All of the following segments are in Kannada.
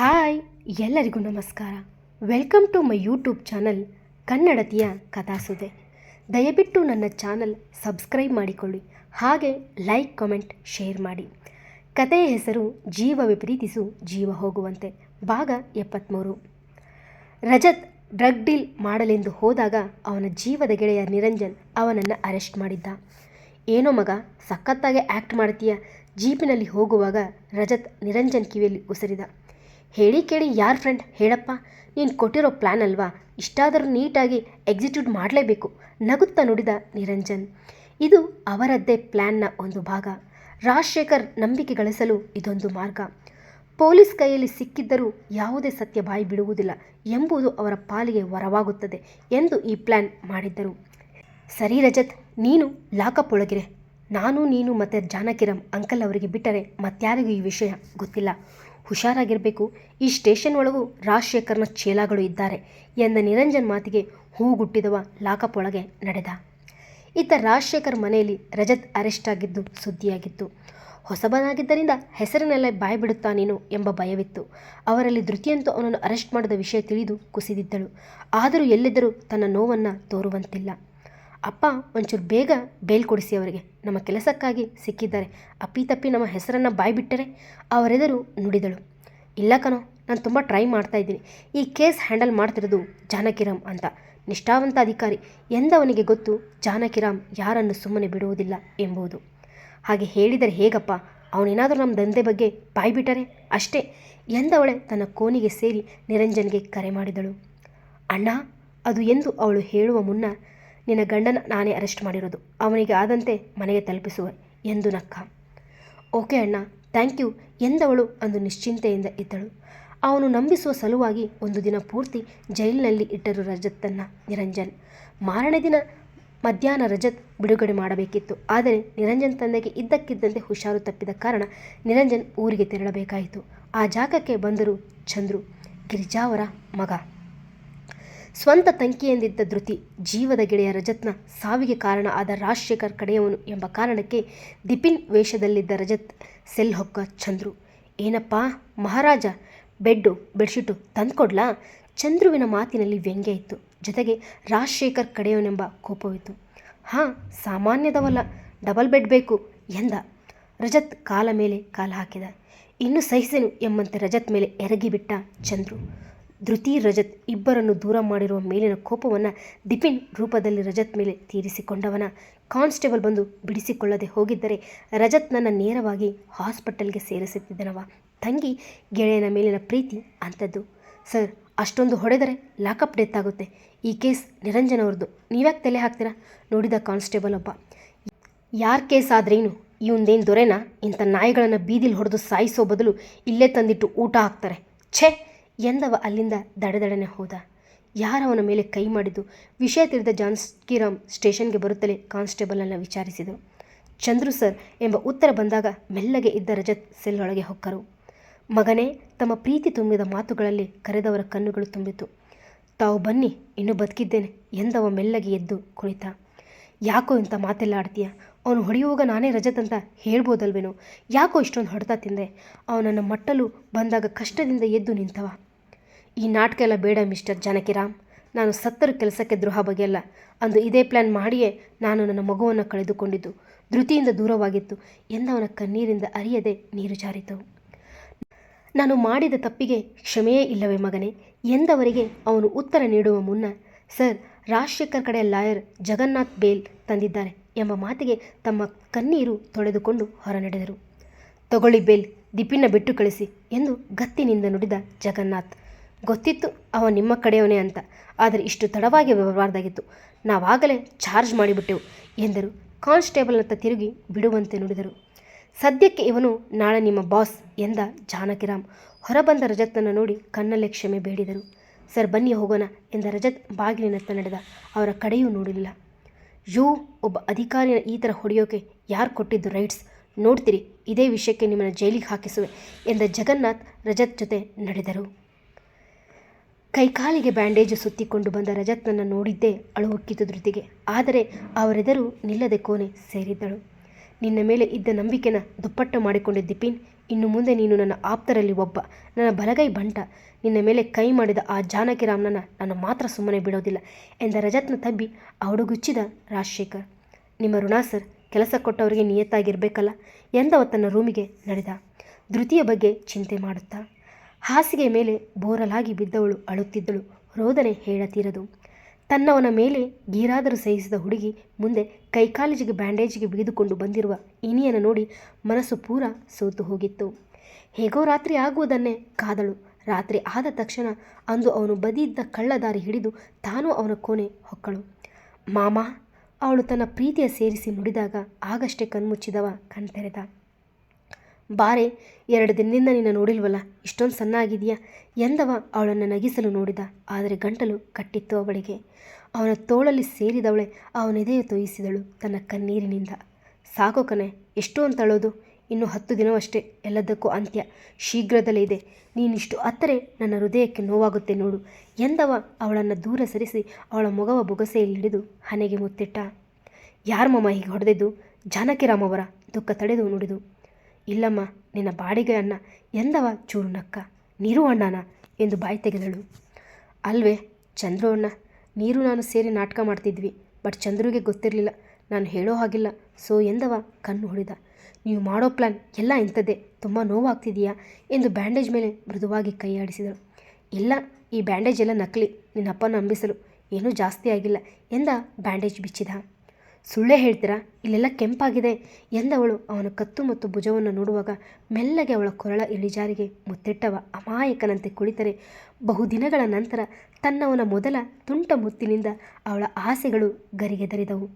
ಹಾಯ್, ಎಲ್ಲರಿಗೂ ನಮಸ್ಕಾರ. Welcome to my YouTube channel ಕನ್ನಡತಿಯ ಕಥಾಸುದೆ. ದಯವಿಟ್ಟು ನನ್ನ ಚಾನಲ್ ಸಬ್ಸ್ಕ್ರೈಬ್ ಮಾಡಿಕೊಳ್ಳಿ, ಹಾಗೆ ಲೈಕ್, ಕಮೆಂಟ್, ಶೇರ್ ಮಾಡಿ. ಕಥೆಯ ಹೆಸರು ಜೀವ ವಿಪರೀತಿಸು ಜೀವ ಹೋಗುವಂತೆ, ಭಾಗ ಎಪ್ಪತ್ತ್ಮೂರು ರಜತ್ ಡ್ರಗ್ ಡೀಲ್ ಮಾಡಲೆಂದು ಹೋದಾಗ ಅವನ ಜೀವದ ಗೆಳೆಯ ನಿರಂಜನ್ ಅವನನ್ನು ಅರೆಸ್ಟ್ ಮಾಡಿದ್ದ. ಏನೋ ಮಗ, ಸಖತ್ತಾಗೆ ಆ್ಯಕ್ಟ್ ಮಾಡ್ತೀಯ, ಜೀಪಿನಲ್ಲಿ ಹೋಗುವಾಗ ರಜತ್ ನಿರಂಜನ್ ಕಿವಿಯಲ್ಲಿ ಉಸಿರಿದ. ಹೇಳಿ ಕೇಳಿ ಯಾರ್ ಫ್ರೆಂಡ್ ಹೇಳಪ್ಪ. ನೀನು ಕೊಟ್ಟಿರೋ ಪ್ಲ್ಯಾನ್ ಅಲ್ವಾ? ಇಷ್ಟಾದರೂ ನೀಟಾಗಿ ಎಕ್ಸಿಕ್ಯೂಟ್ ಮಾಡಲೇಬೇಕು. ನಗುತ್ತಾ ನುಡಿದ ನಿರಂಜನ್. ಇದು ಅವರದ್ದೇ ಪ್ಲ್ಯಾನ್ನ ಒಂದು ಭಾಗ. ರಾಜಶೇಖರ್ ನಂಬಿಕೆ ಗಳಿಸಲು ಇದೊಂದು ಮಾರ್ಗ. ಪೊಲೀಸ್ ಕೈಯಲ್ಲಿ ಸಿಕ್ಕಿದ್ದರೂ ಯಾವುದೇ ಸತ್ಯ ಬಾಯಿ ಬಿಡುವುದಿಲ್ಲ ಎಂಬುದು ಅವರ ಪಾಲಿಗೆ ವರವಾಗುತ್ತದೆ ಎಂದು ಈ ಪ್ಲ್ಯಾನ್ ಮಾಡಿದ್ದರು. ಸರಿ ರಜತ್, ನೀನು ಲಾಕಪ್ ಒಳಗಿರೆ. ನಾನು, ನೀನು ಮತ್ತು ಜಾನಕಿರಂ, ಅಂಕಲ್ ಅವರಿಗೆ ಬಿಟ್ಟರೆ ಮತ್ಯಾರಿಗೂ ಈ ವಿಷಯ ಗೊತ್ತಿಲ್ಲ. ಹುಷಾರಾಗಿರಬೇಕು. ಈ ಸ್ಟೇಷನ್ ಒಳಗೂ ರಾಜಶೇಖರ್ನ ಚೇಲಾಗಳು ಇದ್ದಾರೆ ಎಂದ ನಿರಂಜನ್ ಮಾತಿಗೆ ಹೂಗುಟ್ಟಿದವ ಲಾಕಪ್ ಒಳಗೆ ನಡೆದ. ಇತ್ತ ರಾಜಶೇಖರ್ ಮನೆಯಲ್ಲಿ ರಜತ್ ಅರೆಸ್ಟ್ ಆಗಿದ್ದು ಸುದ್ದಿಯಾಗಿತ್ತು. ಹೊಸಬನಾಗಿದ್ದರಿಂದ ಹೆಸರಿನಲ್ಲೇ ಬಾಯಿ ಬಿಡುತ್ತಾನೇನೋ ಎಂಬ ಭಯವಿತ್ತು. ಅವರಲ್ಲಿ ಧೃತಿಯಂತೂ ಅವನನ್ನು ಅರೆಸ್ಟ್ ಮಾಡಿದ ವಿಷಯ ತಿಳಿದು ಕುಸಿದಿದ್ದಳು. ಆದರೂ ಎಲ್ಲಿದ್ದರೂ ತನ್ನ ನೋವನ್ನು ತೋರುವಂತಿಲ್ಲ. ಅಪ್ಪ ಒಂಚೂರು ಬೇಗ ಬೇಲ್ ಕೊಡಿಸಿ ಅವರಿಗೆ. ನಮ್ಮ ಕೆಲಸಕ್ಕಾಗಿ ಸಿಕ್ಕಿದ್ದಾರೆ. ಅಪ್ಪಿತಪ್ಪಿ ನಮ್ಮ ಹೆಸರನ್ನು ಬಾಯ್ಬಿಟ್ಟರೆ ಬಿಟ್ಟರೆ ಅವರೆದರು ನುಡಿದಳು. ಇಲ್ಲ ಕಣೋ, ನಾನು ತುಂಬ ಟ್ರೈ ಮಾಡ್ತಾ ಇದ್ದೀನಿ. ಈ ಕೇಸ್ ಹ್ಯಾಂಡಲ್ ಮಾಡ್ತಿರೋದು ಜಾನಕಿರಾಮ್ ಅಂತ. ನಿಷ್ಠಾವಂತ ಅಧಿಕಾರಿ. ಎಂದವನಿಗೆ ಗೊತ್ತು ಜಾನಕಿರಾಮ್ ಯಾರನ್ನು ಸುಮ್ಮನೆ ಬಿಡುವುದಿಲ್ಲ ಎಂಬುದು. ಹಾಗೆ ಹೇಳಿದರೆ ಹೇಗಪ್ಪ? ಅವನೇನಾದರೂ ನಮ್ಮ ದಂಧೆ ಬಗ್ಗೆ ಬಾಯ್ಬಿಟ್ಟರೆ ಅಷ್ಟೇ. ಎಂದವಳೆ ತನ್ನ ಕೋನಿಗೆ ಸೇರಿ ನಿರಂಜನ್ಗೆ ಕರೆ ಮಾಡಿದಳು. ಅಣ್ಣ, ಅದು ಎಂದು ಅವಳು ಹೇಳುವ ಮುನ್ನ ನಿನ್ನ ಗಂಡನ ನಾನೇ ಅರೆಸ್ಟ್ ಮಾಡಿರೋದು. ಅವನಿಗೆ ಆದಂತೆ ಮನೆಗೆ ತಲುಪಿಸುವೆ ಎಂದು ನಕ್ಕ. ಓಕೆ ಅಣ್ಣ, ಥ್ಯಾಂಕ್ ಯು ಎಂದವಳು ಅಂದು ನಿಶ್ಚಿಂತೆಯಿಂದ ಇದ್ದಳು ಅವನು ನಂಬಿಸುವ ಸಲುವಾಗಿ ಒಂದು ದಿನ ಪೂರ್ತಿ ಜೈಲಿನಲ್ಲಿ ಇಟ್ಟರು ರಜತ್ತನ್ನು ನಿರಂಜನ್. ಮಾರನೇ ದಿನ ಮಧ್ಯಾಹ್ನ ರಜತ್ ಬಿಡುಗಡೆ ಮಾಡಬೇಕಿತ್ತು. ಆದರೆ ನಿರಂಜನ್ ತಂದೆಗೆ ಇದ್ದಕ್ಕಿದ್ದಂತೆ ಹುಷಾರು ತಪ್ಪಿದ ಕಾರಣ ನಿರಂಜನ್ ಊರಿಗೆ ತೆರಳಬೇಕಾಯಿತು. ಆ ಜಾಗಕ್ಕೆ ಬಂದರು ಚಂದ್ರು ಗಿರಿಜಾವರ ಮಗ. ಸ್ವಂತ ತಂಕಿಯಂದಿದ್ದ ಧೃತಿ ಜೀವದ ಗೆಳೆಯ ರಜತ್ನ ಸಾವಿಗೆ ಕಾರಣ ಆದ ರಾಜಶೇಖರ್ ಕಡೆಯವನು ಎಂಬ ಕಾರಣಕ್ಕೆ ದಿಪಿನ್ ವೇಷದಲ್ಲಿದ್ದ ರಜತ್ ಸೆಲ್ ಹೊಕ್ಕ ಚಂದ್ರು. ಏನಪ್ಪ, ಮಹಾರಾಜ ಬೆಡ್ಡು, ಬೆಡ್ಶೀಟು ತಂದ್ಕೊಡ್ಲಾ? ಚಂದ್ರುವಿನ ಮಾತಿನಲ್ಲಿ ವ್ಯಂಗ್ಯ ಇತ್ತು. ಜೊತೆಗೆ ರಾಜಶೇಖರ್ ಕಡೆಯವನೆಂಬ ಕೋಪವಿತ್ತು. ಹಾಂ, ಸಾಮಾನ್ಯದವಲ್ಲ, ಡಬಲ್ ಬೆಡ್ ಬೇಕು ಎಂದ. ರಜತ್ ಕಾಲ ಮೇಲೆ ಕಾಲ ಹಾಕಿದ. ಇನ್ನು ಸಹಿಸೆನು ಎಂಬಂತೆ ರಜತ್ ಮೇಲೆ ಎರಗಿಬಿಟ್ಟ ಚಂದ್ರು. ಧೃತಿ, ರಜತ್ ಇಬ್ಬರನ್ನು ದೂರ ಮಾಡಿರುವ ಮೇಲಿನ ಕೋಪವನ್ನು ದಿಪಿನ್ ರೂಪದಲ್ಲಿ ರಜತ್ ಮೇಲೆ ತೀರಿಸಿಕೊಂಡವನ. ಕಾನ್ಸ್ಟೇಬಲ್ ಬಂದು ಬಿಡಿಸಿಕೊಳ್ಳದೆ ಹೋಗಿದ್ದರೆ ರಜತ್ ನನ್ನ ನೇರವಾಗಿ ಹಾಸ್ಪಿಟಲ್ಗೆ ಸೇರಿಸುತ್ತಿದ್ದನವ. ತಂಗಿ ಗೆಳೆಯನ ಮೇಲಿನ ಪ್ರೀತಿ ಅಂಥದ್ದು. ಸರ್, ಅಷ್ಟೊಂದು ಹೊಡೆದರೆ ಲಾಕಪ್ ಡೆತ್ ಆಗುತ್ತೆ. ಈ ಕೇಸ್ ನಿರಂಜನ್ ಅವ್ರದ್ದು. ನೀವ್ಯಾಕೆ ತಲೆ ಹಾಕ್ತೀರಾ? ನೋಡಿದ ಕಾನ್ಸ್ಟೇಬಲ್ ಒಬ್ಬ. ಯಾರ ಕೇಸ್ ಆದ್ರೇನು? ಇವಂದೇನು ದೊರೆನಾ? ಇಂಥ ನಾಯಿಗಳನ್ನು ಬೀದಿಲಿ ಹೊಡೆದು ಸಾಯಿಸೋ ಬದಲು ಇಲ್ಲೇ ತಂದಿಟ್ಟು ಊಟ ಹಾಕ್ತಾರೆ. ಛೇ! ಎಂದವ ಅಲ್ಲಿಂದ ದಡದಡನೆ ಹೋದ. ಯಾರವನ ಮೇಲೆ ಕೈ ಮಾಡಿದ್ದು? ವಿಷಯ ತಿಳಿದ ಜಾನ್ಸ್ಕಿರಾಮ್ ಸ್ಟೇಷನ್ಗೆ ಬರುತ್ತಲೇ ಕಾನ್ಸ್ಟೇಬಲನ್ನು ವಿಚಾರಿಸಿದರು ಚಂದ್ರು ಸರ್ ಎಂಬ ಉತ್ತರ ಬಂದಾಗ ಮೆಲ್ಲಗೆ ಇದ್ದ ರಜತ್ ಸೆಲ್ ಹೊಕ್ಕರು. ಮಗನೇ, ತಮ್ಮ ಪ್ರೀತಿ ತುಂಬಿದ ಮಾತುಗಳಲ್ಲಿ ಕರೆದವರ ಕಣ್ಣುಗಳು ತುಂಬಿತು ತಾವು ಬನ್ನಿ, ಇನ್ನೂ ಬದುಕಿದ್ದೇನೆ ಎಂದವ ಮೆಲ್ಲಗೆ ಎದ್ದು ಕುಳಿತ ಯಾಕೋ ಇಂಥ ಮಾತೆಲ್ಲ ಆಡ್ತೀಯ? ಅವನು ಹೊಡೆಯುವಾಗ ನಾನೇ ರಜತ್ ಅಂತ ಹೇಳ್ಬೋದಲ್ವೇನೋ? ಯಾಕೋ ಇಷ್ಟೊಂದು ಹೊಡೆತ ತಿಂದೆ? ಅವನನ್ನು ಮಟ್ಟಲು ಬಂದಾಗ ಕಷ್ಟದಿಂದ ಎದ್ದು ನಿಂತವ. ಈ ನಾಟಕ ಎಲ್ಲ ಬೇಡ ಮಿಸ್ಟರ್ ಜಾನಕಿರಾಮ್. ನಾನು ಸತ್ತರು ಕೆಲಸಕ್ಕೆ ದ್ರೋಹ ಬಗೆಯಲ್ಲ. ಅಂದು ಇದೇ ಪ್ಲ್ಯಾನ್ ಮಾಡಿಯೇ ನಾನು ನನ್ನ ಮಗುವನ್ನು ಕಳೆದುಕೊಂಡಿದ್ದು. ಧೃತಿಯಿಂದ ದೂರವಾಗಿತ್ತು. ಎಂದವನ ಕಣ್ಣೀರಿಂದ ಅರಿಯದೆ ನೀರು ಜಾರಿತು. ನಾನು ಮಾಡಿದ ತಪ್ಪಿಗೆ ಕ್ಷಮೆಯೇ ಇಲ್ಲವೇ ಮಗನೇ. ಎಂದವರಿಗೆ ಅವನು ಉತ್ತರ ನೀಡುವ ಮುನ್ನ, ಸರ್, ರಾಜಶೇಖರ್ ಕಡೆ ಲಾಯರ್ ಜಗನ್ನಾಥ್ ಬೇಲ್ ತಂದಿದ್ದಾರೆ ಎಂಬ ಮಾತಿಗೆ ತಮ್ಮ ಕಣ್ಣೀರು ತೊಳೆದುಕೊಂಡು ಹೊರ ನಡೆದರು ತಗೊಳ್ಳಿ ಬೇಲ್ ದಿಪಿನ ಬಿಟ್ಟು ಕಳಿಸಿ ಎಂದು ಗತ್ತಿನಿಂದ ನುಡಿದ ಜಗನ್ನಾಥ್. ಗೊತ್ತಿತ್ತು ಅವ ನಿಮ್ಮ ಕಡೆಯವನೇ ಅಂತ. ಆದರೆ ಇಷ್ಟು ತಡವಾಗಿ ಬರಬಾರ್ದಾಗಿತ್ತು. ನಾವಾಗಲೇ ಚಾರ್ಜ್ ಮಾಡಿಬಿಟ್ಟೆವು ಎಂದರು ಕಾನ್ಸ್ಟೇಬಲ್ನತ್ತ ತಿರುಗಿ ಬಿಡುವಂತೆ ನುಡಿದರು. ಸದ್ಯಕ್ಕೆ ಇವನು ನಾಳೆ ನಿಮ್ಮ ಬಾಸ್ ಎಂದ ಜಾನಕಿರಾಮ್. ಹೊರಬಂದ ರಜತ್ನನ್ನು ನೋಡಿ ಕಣ್ಣಲ್ಲೇ ಕ್ಷಮೆ ಬೇಡಿದರು. ಸರ್ ಬನ್ನಿ ಹೋಗೋಣ ಎಂದ ರಜತ್ ಬಾಗಿಲಿನತ್ತ ನಡೆದ. ಅವರ ಕಡೆಯೂ ನೋಡಲಿಲ್ಲ. ಯೋ ಒಬ್ಬ ಅಧಿಕಾರಿಯ ಈ ಥರ ಹೊಡೆಯೋಕೆ ಯಾರು ಕೊಟ್ಟಿದ್ದು ರೈಟ್ಸ್? ನೋಡ್ತೀರಿ, ಇದೇ ವಿಷಯಕ್ಕೆ ನಿಮ್ಮನ್ನು ಜೈಲಿಗೆ ಹಾಕಿಸುವೆ ಎಂದ ಜಗನ್ನಾಥ್ ರಜತ್ ಜೊತೆ ನಡೆದರು. ಕೈಕಾಲಿಗೆ ಬ್ಯಾಂಡೇಜ್ ಸುತ್ತಿಕೊಂಡು ಬಂದ ರಜತ್ನನ್ನು ನೋಡಿದ್ದೇ ಅಳುವುಕ್ಕಿತು ಧೃತಿಗೆ. ಆದರೆ ಅವರೆದರು ನಿಲ್ಲದೆ ಕೋಣೆ ಸೇರಿದ್ದಳು. ನಿನ್ನ ಮೇಲೆ ಇದ್ದ ನಂಬಿಕೆನ ದುಪ್ಪಟ್ಟು ಮಾಡಿಕೊಂಡೆ ದಿಪಿನ್. ಇನ್ನು ಮುಂದೆ ನೀನು ನನ್ನ ಆಪ್ತರಲ್ಲಿ ಒಬ್ಬ. ನನ್ನ ಬಲಗೈ ಬಂಟ. ನಿನ್ನ ಮೇಲೆ ಕೈ ಮಾಡಿದ ಆ ಜಾನಕಿ ರಾಮನನ್ನ ನಾನು ಮಾತ್ರ ಸುಮ್ಮನೆ ಬಿಡೋದಿಲ್ಲ ಎಂದ ರಜತ್ನ ತಬ್ಬಿ ಅವಡುಗುಚ್ಚಿದ ರಾಜಶೇಖರ್. ನಿಮ್ಮ ಋಣ ಸರ್, ಕೆಲಸ ಕೊಟ್ಟವರಿಗೆ ನಿಯತ್ತಾಗಿರಬೇಕಲ್ಲ ಎಂದವ ತನ್ನ ರೂಮಿಗೆ ನಡೆದ. ಧೃತಿಯ ಬಗ್ಗೆ ಚಿಂತೆ ಮಾಡುತ್ತಾ ಹಾಸಿಗೆ ಮೇಲೆ ಬೋರಲಾಗಿ ಬಿದ್ದವಳು ಅಳುತ್ತಿದ್ದಳು. ರೋದನೆ ಹೇಳತೀರದು ತನ್ನವನ ಮೇಲೆ ಗೀರಾದರೂ ಸಹಿಸಿದ ಹುಡುಗಿ ಮುಂದೆ ಕೈಕಾಲಿಜಿಗೆ ಬ್ಯಾಂಡೇಜಿಗೆ ಬಿಗಿದುಕೊಂಡು ಬಂದಿರುವ ಇನಿಯನ್ನು ನೋಡಿ ಮನಸ್ಸು ಪೂರ ಸೋತು ಹೋಗಿತ್ತು. ಹೇಗೋ ರಾತ್ರಿ ಆಗುವುದನ್ನೇ ಕಾದಳು. ರಾತ್ರಿ ಆದ ತಕ್ಷಣ ಅಂದು ಅವನು ಬದಿಯಿದ್ದ ಕಳ್ಳದಾರಿ ಹಿಡಿದು ತಾನೂ ಅವನ ಕೋಣೆ ಹೊಕ್ಕಳು. ಮಾಮ, ಅವಳು ತನ್ನ ಪ್ರೀತಿಯ ಸೇರಿಸಿ ನುಡಿದಾಗ ಆಗಷ್ಟೇ ಕಣ್ಮುಚ್ಚಿದವ, ಕಣ್ತೆರೆದ. ಬಾರೆ, ಎರಡು ದಿನದಿಂದ ನಿನ್ನ ನೋಡಿಲ್ವಲ್ಲ, ಇಷ್ಟೊಂದು ಸಣ್ಣ ಆಗಿದೆಯಾ ಎಂದವ ಅವಳನ್ನು ನಗಿಸಲು ನೋಡಿದ, ಆದರೆ ಗಂಟಲು ಕಟ್ಟಿತ್ತು ಅವಳಿಗೆ. ಅವನ ತೋಳಲ್ಲಿ ಸೇರಿದವಳೆ ಅವನೆದೆಯು ತೋಯಿಸಿದಳು ತನ್ನ ಕಣ್ಣೀರಿನಿಂದ. ಸಾಕು ಕಣೆ, ಎಷ್ಟು ಅಂತಳೋದು, ಇನ್ನು ಹತ್ತು ದಿನವಷ್ಟೇ, ಎಲ್ಲದಕ್ಕೂ ಅಂತ್ಯ, ಶೀಘ್ರದಲ್ಲೇ ಇದೆ. ನೀನಿಷ್ಟು ಅತ್ತರೆ ನನ್ನ ಹೃದಯಕ್ಕೆ ನೋವಾಗುತ್ತೆ ನೋಡು, ಎಂದವ ಅವಳನ್ನು ದೂರ ಸರಿಸಿ ಅವಳ ಮೊಗವ ಬೊಗಸೆಯಲ್ಲಿಡಿದು ಹನೆಗೆ ಮುತ್ತಿಟ್ಟ. ಯಾರಮ್ಮಮ್ಮ ಹೀಗೆ ಹೊಡೆದಿದ್ದು? ಜಾನಕಿರಾಮವರ ದುಃಖ ತಡೆದು ನುಡಿದು. ಇಲ್ಲಮ್ಮ, ನಿನ್ನ ಬಾಡಿಗೆ ಅಣ್ಣ ಎಂದವ ಚೂರು ನಕ್ಕ ನೀರು ಅಣ್ಣನ? ಎಂದು ಬಾಯಿ ತೆಗೆದಳು. ಅಲ್ವೇ, ಚಂದ್ರು ಅಣ್ಣ, ನೀರು ನಾನು ಸೇರಿ ನಾಟಕ ಮಾಡ್ತಿದ್ವಿ, ಬಟ್ ಚಂದ್ರುಗೆ ಗೊತ್ತಿರಲಿಲ್ಲ. ನಾನು ಹೇಳೋ ಹಾಗಿಲ್ಲ. ಸೊ, ಎಂದವ? ಕಣ್ಣು ಹೊಡೆದ. ನೀವು ಮಾಡೋ ಪ್ಲಾನ್ ಎಲ್ಲ ಇಂಥದ್ದೇ. ತುಂಬ ನೋವಾಗ್ತಿದೆಯಾ? ಎಂದು ಬ್ಯಾಂಡೇಜ್ ಮೇಲೆ ಮೃದುವಾಗಿ ಕೈ ಆಡಿಸಿದಳು. ಇಲ್ಲ, ಈ ಬ್ಯಾಂಡೇಜ್ ಎಲ್ಲ ನಕಲಿ. ನಿನ್ನ ಅಪ್ಪನ ನಂಬಿಸಲು ಏನೂ ಜಾಸ್ತಿ ಆಗಿಲ್ಲ, ಎಂದ ಬ್ಯಾಂಡೇಜ್ ಬಿಚ್ಚಿದ. ಸುಳ್ಳೇ ಹೇಳ್ತೀರಾ? ಇಲ್ಲೆಲ್ಲ ಕೆಂಪಾಗಿದೆ. ಎಂದವಳು ಅವನ ಕತ್ತು ಮತ್ತು ಭುಜವನ್ನು ನೋಡುವಾಗ ಮೆಲ್ಲಗೆ ಅವಳ ಕೊರಳ ಇಳಿಜಾರಿಗೆ ಮುತ್ತಿಟ್ಟವ ಅಮಾಯಕನಂತೆ ಕುಳಿತರೆ. ಬಹುದಿನಗಳ ನಂತರ ತನ್ನವನ ಮೊದಲ ತುಂಟ ಮುತ್ತಿನಿಂದ ಅವಳ ಆಸೆಗಳು ಗರಿಗೆದರಿದವು.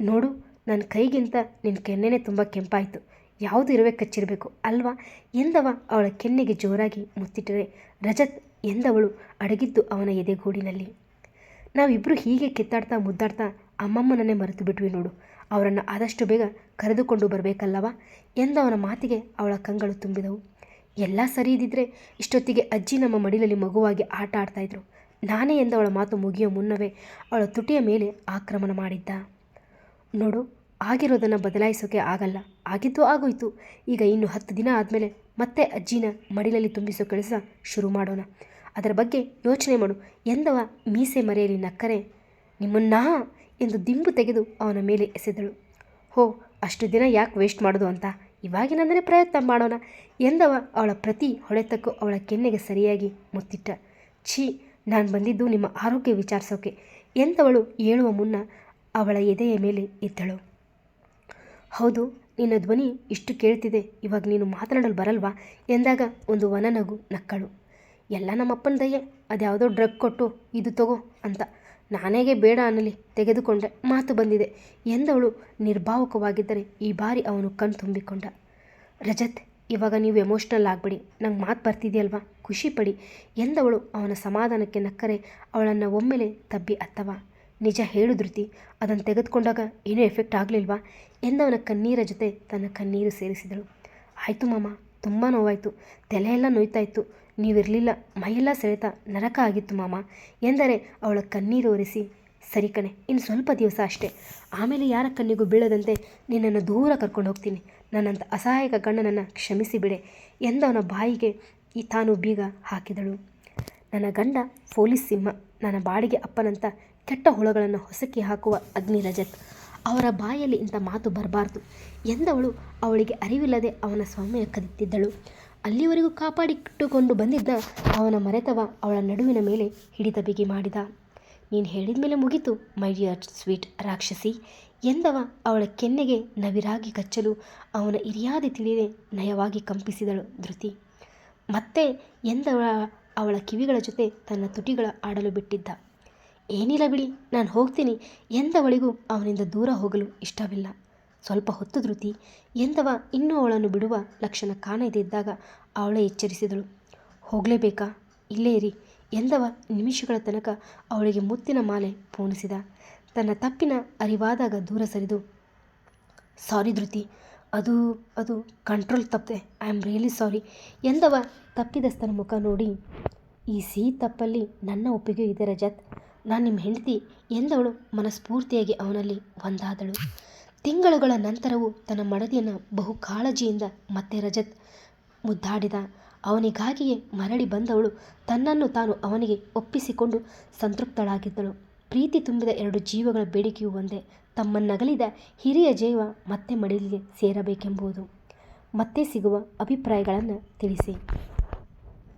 ನೋಡು ನನ್ನ ಕೈಗಿಂತ ನಿನ್ನ ಕೆನ್ನೆನೇ ತುಂಬ ಕೆಂಪಾಯಿತು. ಯಾವುದು ಇರುವೆ ಕಚ್ಚಿರಬೇಕು ಅಲ್ವಾ? ಎಂದವ ಅವಳ ಕೆನ್ನೆಗೆ ಜೋರಾಗಿ ಮುತ್ತಿಟ್ಟರೆ. ರಜತ್ ಎಂದವಳು ಅಡಗಿದ್ದು ಅವನ ಎದೆಗೂಡಿನಲ್ಲಿ. ನಾವಿಬ್ಬರು ಹೀಗೆ ಕಿತ್ತಾಡ್ತಾ ಮುದ್ದಾಡ್ತಾ ಅಮ್ಮಮ್ಮನನ್ನೇ ಮರೆತು ಬಿಟ್ವಿ ನೋಡು. ಅವರನ್ನು ಆದಷ್ಟು ಬೇಗ ಕರೆದುಕೊಂಡು ಬರಬೇಕಲ್ಲವಾ? ಎಂದವನ ಮಾತಿಗೆ ಅವಳ ಕಂಗಳು ತುಂಬಿದವು. ಎಲ್ಲ ಸರಿ ಇದ್ದಿದ್ರೆ ಇಷ್ಟೊತ್ತಿಗೆ ಅಜ್ಜಿ ನಮ್ಮ ಮಡಿಲಲ್ಲಿ ಮಗುವಾಗಿ ಆಟ ಆಡ್ತಾಯಿದ್ರು ನಾನೇ ಎಂದವಳ ಮಾತು ಮುಗಿಯೋ ಮುನ್ನವೇ ಅವಳ ತುಟಿಯ ಮೇಲೆ ಆಕ್ರಮಣ ಮಾಡಿದ್ದ. ನೋಡು, ಆಗಿರೋದನ್ನು ಬದಲಾಯಿಸೋಕೆ ಆಗಲ್ಲ. ಆಗಿದ್ದು ಆಗೋಯ್ತು. ಈಗ ಇನ್ನು ಹತ್ತು ದಿನ ಆದಮೇಲೆ ಮತ್ತೆ ಅಜ್ಜಿನ ಮಡಿಲಲ್ಲಿ ತುಂಬಿಸೋ ಕೆಲಸ ಶುರು ಮಾಡೋಣ. ಅದರ ಬಗ್ಗೆ ಯೋಚನೆ ಮಾಡು. ಎಂದವ ಮೀಸೆ ಮರೆಯಲ್ಲಿ ನಕ್ಕರೆ, ನಿಮ್ಮನ್ನ ಎಂದು ದಿಂಬು ತೆಗೆದು ಅವನ ಮೇಲೆ ಎಸೆದಳು. ಹೋ, ಅಷ್ಟು ದಿನ ಯಾಕೆ ವೇಸ್ಟ್ ಮಾಡೋದು ಅಂತ? ಇವಾಗಿನಂದರೆ ಪ್ರಯತ್ನ ಮಾಡೋಣ ಎಂದವ ಅವಳ ಪ್ರತಿ ಹೊಡೆತಕ್ಕೂ ಅವಳ ಕೆನ್ನೆಗೆ ಸರಿಯಾಗಿ ಮುತ್ತಿಟ್ಟ. ಛೀ, ನಾನು ಬಂದಿದ್ದು ನಿಮ್ಮ ಆರೋಗ್ಯ ವಿಚಾರಿಸೋಕೆ ಎಂದವಳು ಹೇಳುವ ಮುನ್ನ ಅವಳ ಎದೆಯ ಮೇಲೆ ಇದ್ದಳು ಹೌದು, ನಿನ್ನ ಧ್ವನಿ ಇಷ್ಟು ಕೇಳ್ತಿದೆ, ಇವಾಗ ನೀನು ಮಾತನಾಡಲು ಬರಲ್ವಾ? ಎಂದಾಗ ಒಂದು ವನನಗು ನಕ್ಕಳು. ಎಲ್ಲ ನಮ್ಮಪ್ಪನ ದಯೆ, ಅದ್ಯಾವುದೋ ಡ್ರಗ್ ಕೊಟ್ಟು ಇದು ತಗೋ ಅಂತ ನಾನೇಗೆ ಬೇಡ ಅನ್ನಲಿ ತೆಗೆದುಕೊಂಡೆ ಮಾತು ಬಂದಿದೆ ಎಂದವಳು ನಿರ್ಭಾವಕವಾಗಿದ್ದರೆ ಈ ಬಾರಿ ಅವನು ಕಣ್ಣು ತುಂಬಿಕೊಂಡ ರಜತ್, ಇವಾಗ ನೀವು ಎಮೋಷ್ನಲ್ ಆಗಬೇಡಿ. ನಂಗೆ ಮಾತು ಬರ್ತಿದೆಯಲ್ವಾ? ಖುಷಿ ಪಡಿ ಎಂದವಳು ಅವನ ಸಮಾಧಾನಕ್ಕೆ ನಕ್ಕರೆ ಅವಳನ್ನು ಒಮ್ಮೆಲೆ ತಬ್ಬಿ ಅತ್ತವ. ನಿಜ ಹೇಳು ಧೃತಿ ಅದನ್ನು ತೆಗೆದುಕೊಂಡಾಗ ಏನೂ ಎಫೆಕ್ಟ್ ಆಗಲಿಲ್ವಾ? ಎಂದವನ ಕಣ್ಣೀರ ಜೊತೆ ತನ್ನ ಕಣ್ಣೀರು ಸೇರಿಸಿದಳು. ಆಯಿತು ಮಾಮ, ತುಂಬ ನೋವಾಯಿತು. ತಲೆಯೆಲ್ಲ ನೋಯ್ತಾ ಇತ್ತು. ನೀವಿರಲಿಲ್ಲ. ಮೈಯೆಲ್ಲ ಸೆಳೆತ. ನರಕ ಆಗಿತ್ತು ಮಾಮ. ಎಂದರೆ ಅವಳ ಕಣ್ಣೀರು ಒರೆಸಿ, ಸರಿ ಕಣೆ, ಇನ್ನು ಸ್ವಲ್ಪ ದಿವಸ ಅಷ್ಟೇ. ಆಮೇಲೆ ಯಾರ ಕಣ್ಣಿಗೂ ಬೀಳದಂತೆ ನಿನ್ನನ್ನು ದೂರ ಕರ್ಕೊಂಡು ಹೋಗ್ತೀನಿ. ನನ್ನಂಥ ಅಸಹಾಯಕ ಗಂಡನನ್ನು ಕ್ಷಮಿಸಿ ಬಿಡೆ ಎಂದವನ ಬಾಯಿಗೆ ಈ ತಾನು ಬೀಗ ಹಾಕಿದಳು. ನನ್ನ ಗಂಡ ಪೊಲೀಸ್ ಸಿಂಹ. ನನ್ನ ಬಾಡಿಗೆ ಅಪ್ಪನಂತ ಕೆಟ್ಟ ಹುಳಗಳನ್ನು ಹೊಸಕಿ ಹಾಕುವ ಅಗ್ನಿ ರಜತ್. ಅವರ ಬಾಯಲ್ಲಿ ಇಂಥ ಮಾತು ಬರಬಾರ್ದು ಎಂದವಳು ಅವಳಿಗೆ ಅರಿವಿಲ್ಲದೆ ಅವನ ಸ್ವಾಮಿಯ ಕದಿತ್ತಿದ್ದಳು ಅಲ್ಲಿವರೆಗೂ ಕಾಪಾಡಿಟ್ಟುಕೊಂಡು ಬಂದಿದ್ದ ಅವನ ಮರೆತವ ಅವಳ ನಡುವಿನ ಮೇಲೆ ಹಿಡಿತ ಬಿಗಿ ಮಾಡಿದ. ನೀನು ಹೇಳಿದ ಮೇಲೆ ಮುಗಿತು, ಮೈ ಡಿಯರ್ ಸ್ವೀಟ್ ರಾಕ್ಷಸಿ, ಎಂದವ ಅವಳ ಕೆನ್ನೆಗೆ ನವಿರಾಗಿ ಕಚ್ಚಲು ಅವನ ಇರಿಯಾದಿ ತಿಳಿದೆ ನಯವಾಗಿ ಕಂಪಿಸಿದಳು ಧೃತಿ. ಮತ್ತೆ ಎಂದವ ಅವಳ ಕಿವಿಗಳ ಜೊತೆ ತನ್ನ ತುಟಿಗಳ ಆಡಲು ಬಿಟ್ಟಿದ್ದ. ಏನಿಲ್ಲ ಬಿಡಿ, ನಾನು ಹೋಗ್ತೀನಿ, ಎಂದವಳಿಗೂ ಅವನಿಂದ ದೂರ ಹೋಗಲು ಇಷ್ಟವಿಲ್ಲ. ಸ್ವಲ್ಪ ಹೊತ್ತು ಧೃತಿ ಎಂದವ ಇನ್ನೂ ಅವಳನ್ನು ಬಿಡುವ ಲಕ್ಷಣ ಕಾಣದಿದ್ದಾಗ ಅವಳೇ ಎಚ್ಚರಿಸಿದಳು. ಹೋಗಲೇಬೇಕಾ? ಇಲ್ಲೇ ಇರಿ. ಎಂದವ ನಿಮಿಷಗಳ ತನಕ ಅವಳಿಗೆ ಮುತ್ತಿನ ಮಾಲೆ ಪೋಣಿಸಿದ. ತನ್ನ ತಪ್ಪಿನ ಅರಿವಾದಾಗ ದೂರ ಸರಿದು, ಸಾರಿ ಧೃತಿ, ಅದು ಅದು ಕಂಟ್ರೋಲ್ ತಪ್ಪದೆ ಐ ಆಮ್ ರಿಯಲಿ ಸಾರಿ ಎಂದವ ತಪ್ಪಿದಸ್ತನ ಮುಖ ನೋಡಿ, ಈ ಸಿಹಿ ತಪ್ಪಲ್ಲಿ ನನ್ನ ಒಪ್ಪಿಗೆ ಇದೆ ರಜತ್. ನಾನು ನಿಮ್ಮ ಹೆಂಡತಿ ಎಂದವಳು ಮನಸ್ಫೂರ್ತಿಯಾಗಿ ಅವನಲ್ಲಿ ಒಂದಾದಳು. ತಿಂಗಳುಗಳ ನಂತರವೂ ತನ್ನ ಮಡದಿಯನ್ನು ಬಹು ಕಾಳಜಿಯಿಂದ ಮತ್ತೆ ರಜತ್ ಮುದ್ದಾಡಿದ. ಅವನಿಗಾಗಿಯೇ ಮರಳಿ ಬಂದವಳು ತನ್ನನ್ನು ತಾನು ಅವನಿಗೆ ಒಪ್ಪಿಸಿಕೊಂಡು ಸಂತೃಪ್ತಳಾಗಿದ್ದಳು. ಪ್ರೀತಿ ತುಂಬಿದ ಎರಡು ಜೀವಗಳ ಬೇಡಿಕೆಯು ಒಂದೇ. ತಮ್ಮನ್ನಗಲಿದ ಹಿರಿಯ ಜೀವ ಮತ್ತೆ ಮಡಿಲಿಗೆ ಸೇರಬೇಕೆಂಬುದು. ಮತ್ತೆ ಸಿಗುವ ಅಭಿಪ್ರಾಯಗಳನ್ನು ತಿಳಿಸಿ.